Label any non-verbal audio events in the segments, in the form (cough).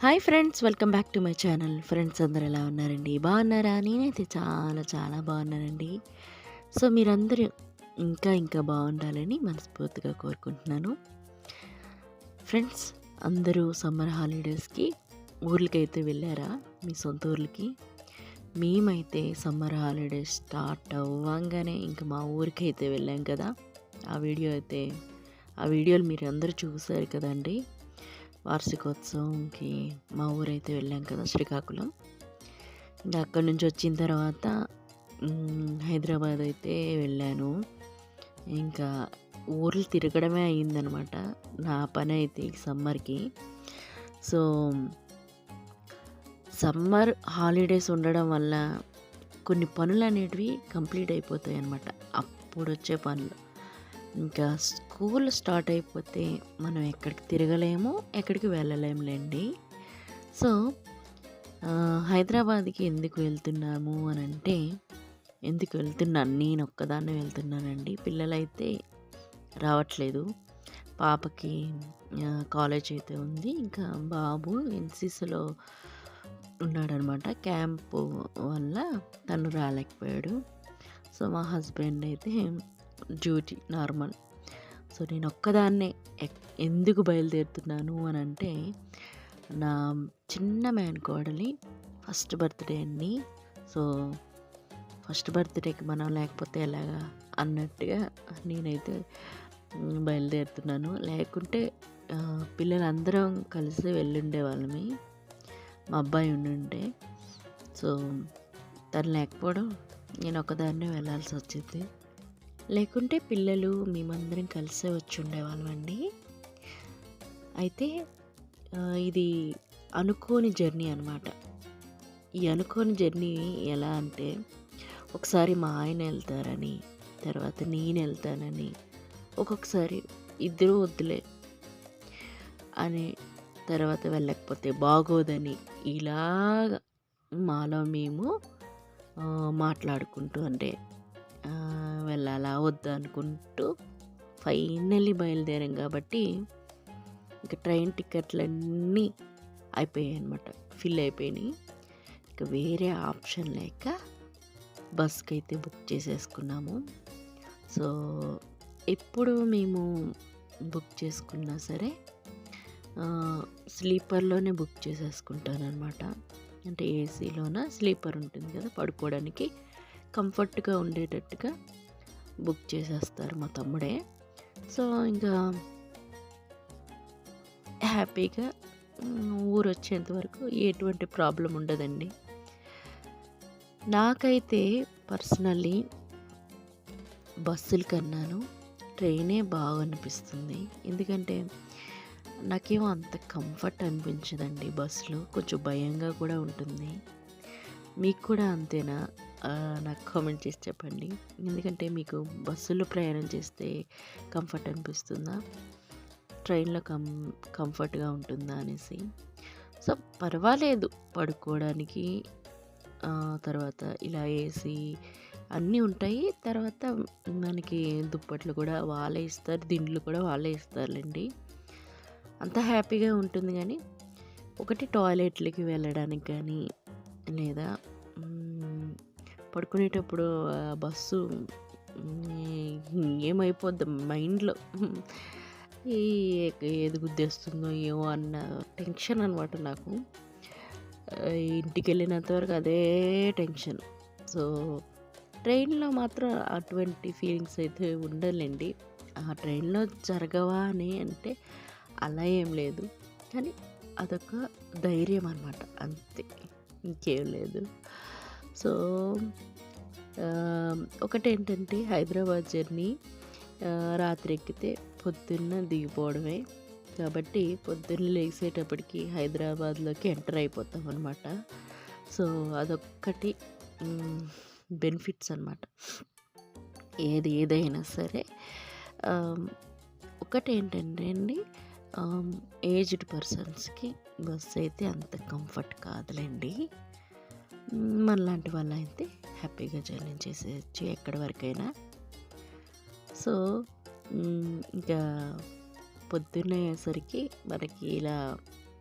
Hi friends welcome back to my channel. Friends అందరు ఎలా ఉన్నారండి? బాగున్నారా? నేనైతే చాలా చాలా బాగున్నానండి. సో మీరందరూ ఇంకా ఇంకా బాగుండాలని మనస్ఫూర్తిగా కోరుకుంటున్నాను. ఫ్రెండ్స్ అందరూ సమ్మర్ హాలిడేస్కి ఊర్లకైతే వెళ్ళారా? మీ సొంత ఊర్లకి? మేమైతే సమ్మర్ హాలిడేస్ స్టార్ట్ అవ్వంగానే ఇంకా మా ఊరికైతే వెళ్ళాం కదా. ఆ వీడియో అయితే ఆ వీడియోలు మీరు అందరూ చూసారు కదండి. వార్షికోత్సవంకి మా ఊరైతే వెళ్ళాం కదా శ్రీకాకుళం. ఇంకా అక్కడి నుంచి వచ్చిన తర్వాత హైదరాబాద్ అయితే వెళ్ళాను. ఇంకా ఊర్లు తిరగడమే అయ్యిందనమాట. నా పని అయితే ఈ సమ్మర్కి సో సమ్మర్ హాలిడేస్ ఉండడం వల్ల కొన్ని పనులు అనేటివి కంప్లీట్ అయిపోతాయి అన్నమాట అప్పుడు వచ్చే పనులు. ఇంకా స్కూల్ స్టార్ట్ అయిపోతే మనం ఎక్కడికి తిరగలేము ఎక్కడికి వెళ్ళలేములేండి సో హైదరాబాద్కి ఎందుకు వెళ్తున్నాము అని అంటే ఎందుకు వెళ్తున్నాను నేను ఒక్కదాన్నే వెళ్తున్నానండి. పిల్లలైతే రావట్లేదు. పాపకి కాలేజ్ అయితే ఉంది. ఇంకా బాబు ఎన్సీసీలో ఉన్నాడనమాట. క్యాంపు వల్ల తను రాలేకపోయాడు. సో మా హస్బెండ్ అయితే డ్యూటీ నార్మల్ సో నేను ఒక్కదాన్నే ఎందుకు బయలుదేరుతున్నాను అని అంటే నా చిన్న మ్యాన్ కోడలి ఫస్ట్ బర్త్డే అండి. సో ఫస్ట్ బర్త్డేకి మనం లేకపోతే ఎలాగా అన్నట్టుగా నేనైతే బయలుదేరుతున్నాను. లేకుంటే పిల్లలందరం కలిసి వెళ్ళుండే వాళ్ళమి. మా అబ్బాయి ఉండుంటే సో తను లేకపోవడం నేను ఒకదాన్నే వెళ్ళాల్సి వచ్చింది. లేకుంటే పిల్లలు మేమందరం కలిసే వచ్చి ఉండేవాళ్ళమండి అయితే ఇది అనుకోని జర్నీ అనమాట ఈ అనుకోని జర్నీ ఎలా అంటే ఒకసారి మా ఆయన వెళ్తారని తర్వాత నేను వెళ్తానని ఒక్కొక్కసారి ఇద్దరు వద్దులే అని తర్వాత వెళ్ళకపోతే బాగోదని ఇలాగ మాలో మేము మాట్లాడుకుంటూ అంటే వెళ్ళాలా? వద్దా? అనుకుంటూ ఫైనలీ బయలుదేరాం కాబట్టి ఇంకా ట్రైన్ టికెట్లన్నీ అయిపోయాయి అనమాట ఫిల్ అయిపోయినాయి. ఇంకా వేరే ఆప్షన్ లేక బస్కి అయితే బుక్ చేసేసుకున్నాము. సో ఎప్పుడు మేము బుక్ చేసుకున్నా సరే స్లీపర్లోనే బుక్ చేసేసుకుంటానమాట అంటే ఏసీలోన? స్లీపర్ ఉంటుంది కదా పడుకోవడానికి కంఫర్ట్గా ఉండేటట్టుగా బుక్ చేసేస్తారు మా తమ్ముడే. సో ఇంకా హ్యాపీగా ఊరు వచ్చేంత వరకు ఎటువంటి ప్రాబ్లం ఉండదండి. నాకైతే పర్సనల్లీ బస్సుల కన్నాను. ట్రైనే బాగా అనిపిస్తుంది ఎందుకంటే నాకేమో అంత కంఫర్ట్ అనిపించదండి బస్సులో. కొంచెం భయంగా కూడా ఉంటుంది. మీకు కూడా అంతేనా నాకు కామెంట్ చేసి చెప్పండి. ఎందుకంటే మీకు బస్సులో ప్రయాణం చేస్తే కంఫర్ట్ అనిపిస్తుందా? ట్రైన్లో కం కంఫర్ట్గా ఉంటుందా అనేసి. సో పర్వాలేదు పడుకోవడానికి. తర్వాత ఇలా ఏసీ అన్నీ ఉంటాయి. తర్వాత మనకి దుప్పట్లు కూడా వాళ్ళే ఇస్తారు. దిండ్లు కూడా వాళ్ళే ఇస్తారులేండి. అంత హ్యాపీగా ఉంటుంది కానీ ఒకటి టాయిలెట్లకి వెళ్ళడానికి కానీ లేదా పడుకునేటప్పుడు బస్సు ఏమైపోద్ది మైండ్లో? ఈ ఏది గుద్దేస్తుందో ఏమో అన్న టెన్షన్ అనమాట నాకు. ఇంటికి వెళ్ళినంత వరకు అదే టెన్షన్. సో ట్రైన్లో మాత్రం అటువంటి ఫీలింగ్స్ అయితే ఉండలేండి. ఆ ట్రైన్లో జరగవా అని అంటే అలా ఏం లేదు. కానీ అదొక ధైర్యం అనమాట అంతే. ఇంకేం లేదు. సో ఒకటేంటంటే హైదరాబాద్ జర్నీ రాత్రి ఎక్కితే పొద్దున్న దిగిపోవడమే. కాబట్టి పొద్దున్న లేచేటప్పటికి హైదరాబాద్లోకి ఎంటర్ అయిపోతాం అనమాట సో అదొక్కటి బెనిఫిట్స్ అనమాట ఏది ఏదైనా సరే ఒకటి ఏంటంటే అండి ఏజ్డ్ పర్సన్స్కి బస్ అయితే అంత కంఫర్ట్ కాదులేండి. మనలాంటి వాళ్ళు అయితే హ్యాపీగా జర్నీ చేసేయచ్చు ఎక్కడి వరకైనా. సో ఇంకా పొద్దున్నేసరికి మనకి ఇలా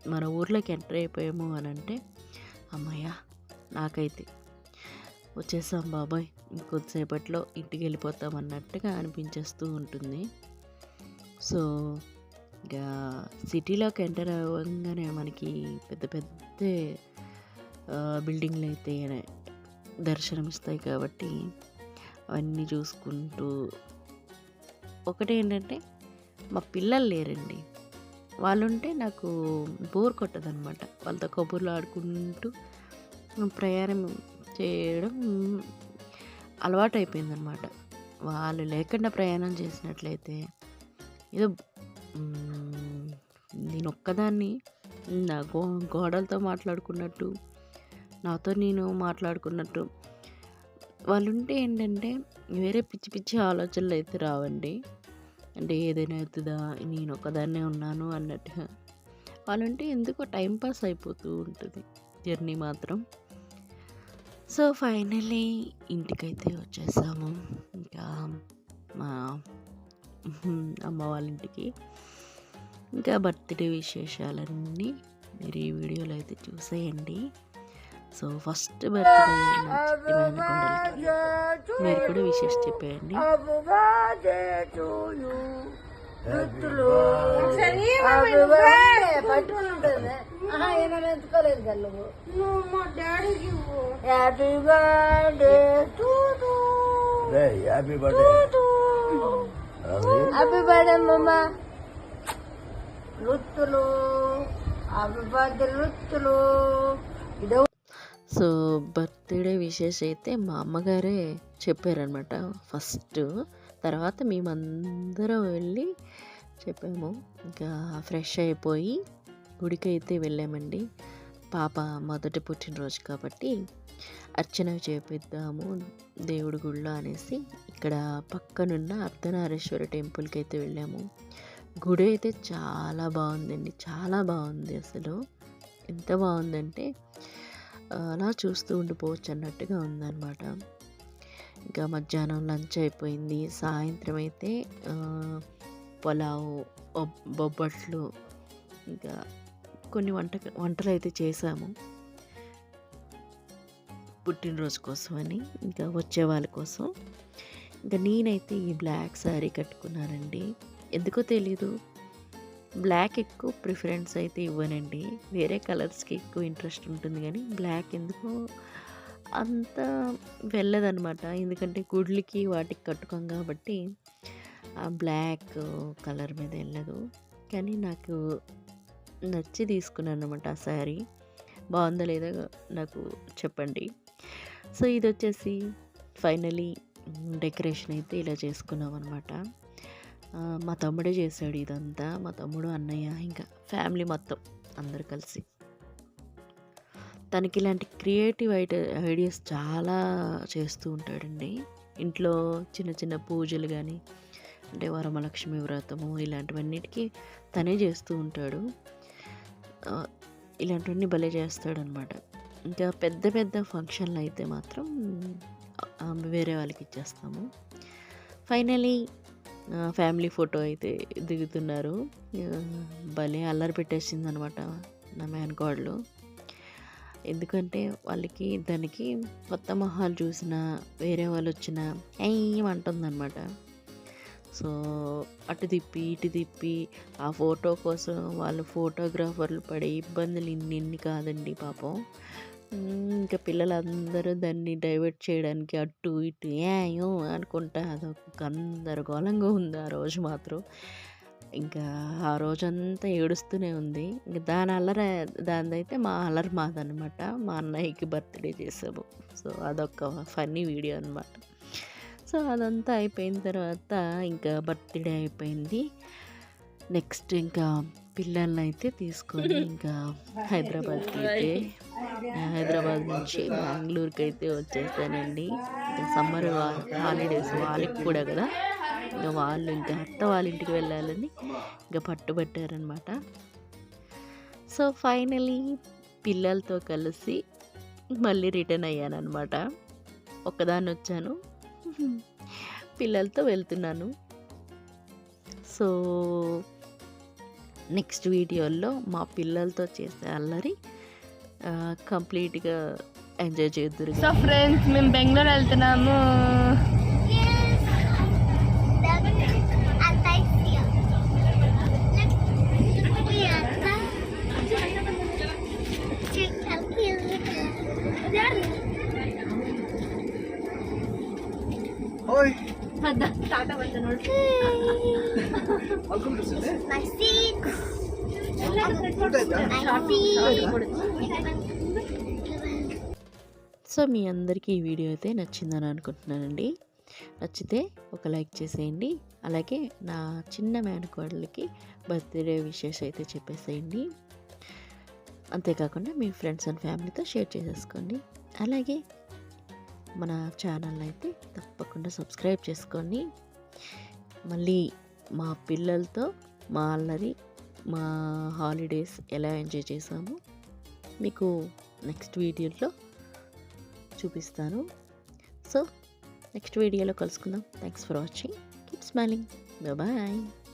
మన ఊర్లోకి ఎంటర్ అయిపోయాము అని అంటే అమ్మయ్య నాకైతే వచ్చేసాం బాబాయ్ ఇంకొద్దిసేపట్లో ఇంటికి వెళ్ళిపోతాం అన్నట్టుగా అనిపించేస్తూ ఉంటుంది. సో ఇక సిటీలోకి ఎంటర్ అవ్వగానే మనకి పెద్ద పెద్ద బిల్డింగ్లు అయితే దర్శనమిస్తాయి కాబట్టి అవన్నీ చూసుకుంటూ ఒకటి ఏంటంటే మా పిల్లలు లేరండి. వాళ్ళుంటే నాకు బోర్ కొట్టదనమాట. వాళ్ళతో కబుర్లు ఆడుకుంటూ ప్రయాణం చేయడం అలవాటు అయిపోయిందనమాట వాళ్ళు లేకుండా ప్రయాణం చేసినట్లయితే ఏదో నేను ఒక్కదాన్ని నా గో గోడలతో మాట్లాడుకున్నట్టు నాతో నేను మాట్లాడుకున్నట్టు. వాళ్ళు ఉంటే ఏంటంటే వేరే పిచ్చి పిచ్చి ఆలోచనలు అయితే రావండి. అంటే ఏదైనా అవుతుందా నేను ఒకదాన్నే ఉన్నాను అన్నట్టుగా. వాళ్ళుంటే ఎందుకో టైంపాస్ అయిపోతూ ఉంటుంది జర్నీ మాత్రం. సో ఫైనలీ ఇంటికైతే వచ్చేసాము. ఇంకా మా అమ్మ వాళ్ళ ఇంటికి. ఇంకా బర్త్డే విశేషాలన్నీ మీరు ఈ వీడియోలో అయితే చూసేయండి. సో ఫస్ట్ బర్త్డే మీరు కూడా విశేష చెప్పేయండి. హ్యాపీ బర్త్డే హ్యాపీ బర్త్డే మమ్మ వృత్తులు హ్యాపీ ఇదో సో బర్త్డే విశేష అయితే మా అమ్మగారే చెప్పారనమాట ఫస్ట్ తర్వాత మేమందరం వెళ్ళి చెప్పాము. ఇంకా ఫ్రెష్ అయిపోయి గుడికి అయితే వెళ్ళామండి. పాప మొదటి పుట్టినరోజు కాబట్టి అర్చన చేపిద్దాము దేవుడి గుళ్ళో అనేసి ఇక్కడ పక్కనున్న అర్ధనారేశ్వర టెంపుల్కి అయితే వెళ్ళాము. గుడి అయితే చాలా బాగుందండి. చాలా బాగుంది అసలు. ఎంత బాగుందంటే అలా చూస్తూ ఉండిపోవచ్చు అన్నట్టుగా ఉందన్నమాట. ఇంకా మధ్యాహ్నం లంచ్ అయిపోయింది. సాయంత్రం అయితే ఆ, బొబ్బట్లు ఇంకా కొన్ని వంట వంటలు అయితే చేశాము పుట్టినరోజు కోసం అని ఇంకా వచ్చే వాళ్ళ కోసం. ఇంకా నేనైతే ఈ బ్లాక్ శారీ కట్టుకున్నానండి. ఎందుకో తెలీదు. బ్లాక్ ఎక్కువ ప్రిఫరెన్స్ అయితే ఇవ్వనండి. వేరే కలర్స్కి ఎక్కువ ఇంట్రెస్ట్ ఉంటుంది కానీ బ్లాక్ ఎందుకో అంత వెళ్ళదనమాట. ఎందుకంటే గుడ్లకి వాటికి కట్టుకోం కాబట్టి ఆ బ్లాక్ కలర్ మీద వెళ్ళదు. కానీ నాకు నచ్చి తీసుకున్నాను అనమాట ఆ శారీ. బాగుందా లేదా నాకు చెప్పండి. సో ఇది వచ్చేసి ఫైనలీ డెకరేషన్ అయితే ఇలా చేసుకున్నాం అనమాట మా తమ్ముడే చేశాడు ఇదంతా. మా తమ్ముడు అన్నయ్య ఇంకా ఫ్యామిలీ మొత్తం అందరు కలిసి. తనకి ఇలాంటి క్రియేటివ్ ఐట ఐడియాస్ చాలా చేస్తూ ఉంటాడండి. ఇంట్లో చిన్న చిన్న పూజలు కానీ అంటే వరమలక్ష్మి వ్రతము ఇలాంటివన్నిటికీ తనే చేస్తూ ఉంటాడు. ఇలాంటివన్నీ భలే చేస్తాడనమాట. ఇంకా పెద్ద పెద్ద ఫంక్షన్లు అయితే మాత్రం వేరే వాళ్ళకి ఇచ్చేస్తాము. ఫైనలీ ఫ్యామిలీ ఫోటో అయితే దిగుతున్నారు. భలే అల్లరి పెట్టేసింది అనమాట నా మేనకోడలు ఎందుకంటే వాళ్ళకి దానికి కొత్త మొహాలు చూసినా వేరే వాళ్ళు వచ్చిన ఏమంటుందన్నమాట సో అటు తిప్పి ఇటు తిప్పి ఆ ఫోటో కోసం వాళ్ళు ఫోటోగ్రాఫర్లు పడే ఇబ్బందులు ఇన్ని ఇన్ని కాదండి పాపం. ఇంకా పిల్లలందరూ దాన్ని డైవర్ట్ చేయడానికి అటు ఇటు ఏయో అనుకుంటా అదొక గందరగోళంగా ఉంది ఆ రోజు మాత్రం. ఇంకా ఆ రోజంతా ఏడుస్తూనే ఉంది. ఇంకా దాని అల్లరి దానిదైతే మా అల్లరి మాదనమాట మా అన్నయ్యకి బర్త్డే చేసాము సో అదొక ఫన్నీ వీడియో అనమాట సో అదంతా అయిపోయిన తర్వాత ఇంకా బర్త్డే అయిపోయింది. నెక్స్ట్ ఇంకా పిల్లల్ని (laughs) అయితే తీసుకొని ఇంకా హైదరాబాద్కి అయితే హైదరాబాద్ నుంచి బెంగళూరుకి అయితే వచ్చేసానండి. ఇంకా సమ్మర్ హాలిడేస్ వాళ్ళకి కూడా కదా. ఇంకా వాళ్ళు ఇంకా అత్త వాళ్ళ ఇంటికి వెళ్ళాలని ఇంకా పట్టుబట్టారనమాట సో ఫైనలీ పిల్లలతో కలిసి మళ్ళీ రిటర్న్ అయ్యాను అనమాట ఒక్కదాన్ని వచ్చాను. (laughs) పిల్లలతో వెళ్తున్నాను. సో నెక్స్ట్ వీడియోలో మా పిల్లలతో చేసే అల్లరి కంప్లీట్గా ఎంజాయ్ చేద్దరు సో ఫ్రెండ్స్ మేము బెంగళూరు వెళ్తున్నాము. (laughs) సో మీ అందరికీ ఈ వీడియో అయితే నచ్చిందని అనుకుంటున్నానండి. నచ్చితే ఒక లైక్ చేసేయండి. అలాగే నా చిన్న మేనకోడలకి బర్త్డే విషెస్ అయితే చెప్పేసేయండి. అంతేకాకుండా మీ ఫ్రెండ్స్ అండ్ ఫ్యామిలీతో షేర్ చేసేసుకోండి. అలాగే మన ఛానల్ అయితే తప్పకుండా సబ్స్క్రైబ్ చేసుకోండి. మళ్ళీ మా పిల్లలతో మా అల్లరి మా హాలిడేస్ ఎలా ఎంజాయ్ చేసాము మీకు నెక్స్ట్ వీడియోలో చూపిస్తాను. సో నెక్స్ట్ వీడియోలో కలుసుకుందాం. Thanks for watching keep smiling bye